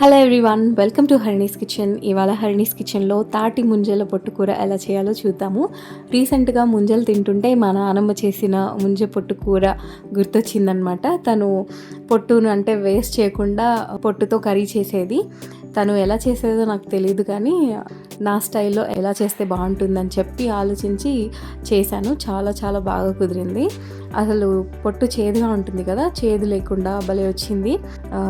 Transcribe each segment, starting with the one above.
Hello everyone welcome to Harini's kitchen ఇవాళ హరిణీస్ కిచెన్లో తాటి ముంజల పొట్టుకూర ఎలా చేయాలో చూద్దాము. రీసెంట్గా ముంజలు తింటుంటే మా నానమ్మ చేసిన ముంజ పొట్టుకూర గుర్తొచ్చిందనమాట తను పొట్టును అంటే వేస్ట్ చేయకుండా పొట్టుతో కర్రీ చేసేది. తను ఎలా చేసేదో నాకు తెలియదు కానీ నా స్టైల్లో ఎలా చేస్తే బాగుంటుందని చెప్పి ఆలోచించి చేశాను. చాలా చాలా బాగా కుదిరింది. అసలు పొట్టు చేదుగా ఉంటుంది కదా చేదు లేకుండా భలే వచ్చింది.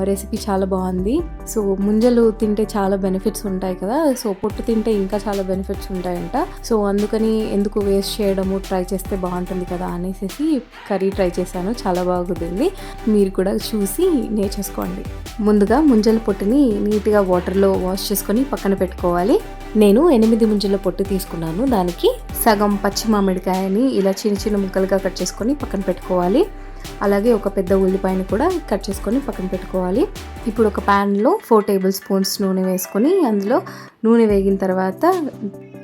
రెసిపీ చాలా బాగుంది. సో ముంజలు తింటే చాలా బెనిఫిట్స్ ఉంటాయి కదా. సో పొట్టు తింటే ఇంకా చాలా బెనిఫిట్స్ ఉంటాయంట. సో అందుకని ఎందుకు వేస్ట్ చేయడము ట్రై చేస్తే బాగుంటుంది కదా అనేసి కర్రీ ట్రై చేశాను. చాలా బాగుంది. మీరు కూడా చూసి నేర్చేసుకోండి ముందుగా ముంజల పొట్టుని నీట్గా వాటర్లో వాష్ చేసుకొని పక్కన పెట్టుకోవాలి. నేను ఎనిమిది ముంజల పొట్టు తీసుకున్నాను. దానికి సగం పచ్చి మామిడికాయని ఇలా చిన్న చిన్న ముక్కలుగా కట్ చేసుకొని పక్కన పక్కన పెట్టుకోవాలి. అలాగే ఒక పెద్ద ఉల్లిపాయను కూడా కట్ చేసుకొని పక్కన పెట్టుకోవాలి. ఇప్పుడు ఒక ప్యాన్లో ఫోర్ టేబుల్ స్పూన్స్ నూనె వేసుకొని అందులో నూనె వేగిన తర్వాత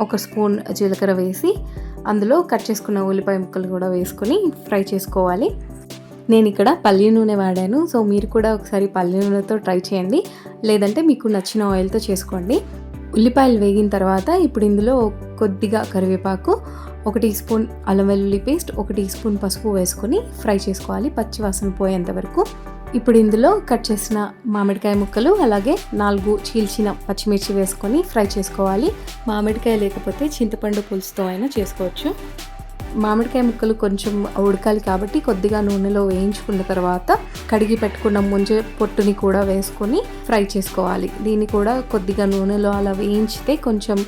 ఒక స్పూన్ జీలకర్ర వేసి అందులో కట్ చేసుకున్న ఉల్లిపాయ ముక్కలు కూడా వేసుకొని ఫ్రై చేసుకోవాలి. నేను ఇక్కడ పల్లి నూనె వాడాను. సో మీరు కూడా ఒకసారి పల్లి నూనెతో ట్రై చేయండి. లేదంటే మీకు నచ్చిన ఆయిల్తో చేసుకోండి. ఉల్లిపాయలు వేగిన తర్వాత ఇప్పుడు ఇందులో కొద్దిగా కరివేపాకు ఒక టీ స్పూన్ అల్లం వెల్లుల్లి పేస్ట్ ఒక టీ స్పూన్ పసుపు వేసుకొని ఫ్రై చేసుకోవాలి పచ్చి వాసన పోయేంత వరకు. ఇప్పుడు ఇందులో కట్ చేసిన మామిడికాయ ముక్కలు అలాగే నాలుగు చీల్చిన పచ్చిమిర్చి వేసుకొని ఫ్రై చేసుకోవాలి. మామిడికాయ లేకపోతే చింతపండు పులుసుతో అయినా చేసుకోవచ్చు. మామిడికాయ ముక్కలు కొంచెం ఉడకాలి కాబట్టి కొద్దిగా నూనెలో వేయించుకున్న తర్వాత కడిగి పెట్టుకున్న ముంజ పొట్టుని కూడా వేసుకొని ఫ్రై చేసుకోవాలి. దీన్ని కూడా కొద్దిగా నూనెలో అలా వేయించితే కొంచెం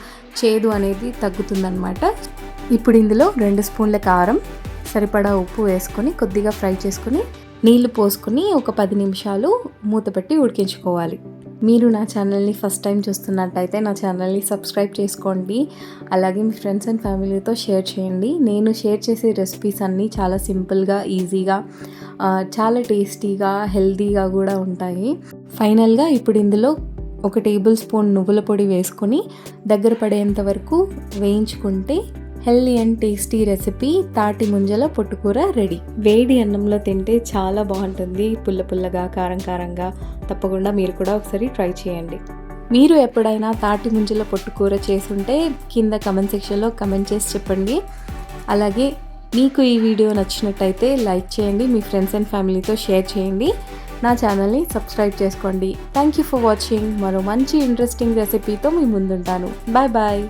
చేదు అనేది తగ్గుతుందన్నమాట. ఇప్పుడు ఇందులో రెండు స్పూన్ల కారం సరిపడా ఉప్పు వేసుకొని కొద్దిగా ఫ్రై చేసుకొని నీళ్ళు పోసుకొని ఒక పది నిమిషాలు మూత పెట్టి ఉడికించుకోవాలి. మీరు నా ఛానల్ని ఫస్ట్ టైం చూస్తున్నట్టయితే నా ఛానల్ని సబ్స్క్రైబ్ చేసుకోండి. అలాగే మీ ఫ్రెండ్స్ అండ్ ఫ్యామిలీతో షేర్ చేయండి. నేను షేర్ చేసే రెసిపీస్ అన్నీ చాలా సింపుల్గా ఈజీగా చాలా టేస్టీగా హెల్తీగా కూడా ఉంటాయి. ఫైనల్గా ఇప్పుడు ఇందులో ఒక టేబుల్ స్పూన్ నువ్వుల పొడి వేసుకొని దగ్గర పడేంత వరకు వేయించుకుంటే హెల్దీ అండ్ టేస్టీ రెసిపీ తాటి ముంజల పొట్టుకూర రెడీ. వేడి అన్నంలో తింటే చాలా బాగుంటుంది. పుల్ల పుల్లగా కారం కారంగా తప్పకుండా మీరు కూడా ఒకసారి ట్రై చేయండి. మీరు ఎప్పుడైనా తాటి ముంజల పొట్టుకూర చేసుంటే కింద కమెంట్ సెక్షన్లో కమెంట్ చేసి చెప్పండి. అలాగే మీకు ఈ వీడియో నచ్చినట్టయితే లైక్ చేయండి మీ ఫ్రెండ్స్ అండ్ ఫ్యామిలీతో షేర్ చేయండి. నా ఛానల్ని సబ్స్క్రైబ్ చేసుకోండి. థ్యాంక్ యూ ఫర్ వాచింగ్ మరో మంచి ఇంట్రెస్టింగ్ రెసిపీతో మీ ముందుంటాను. Bye bye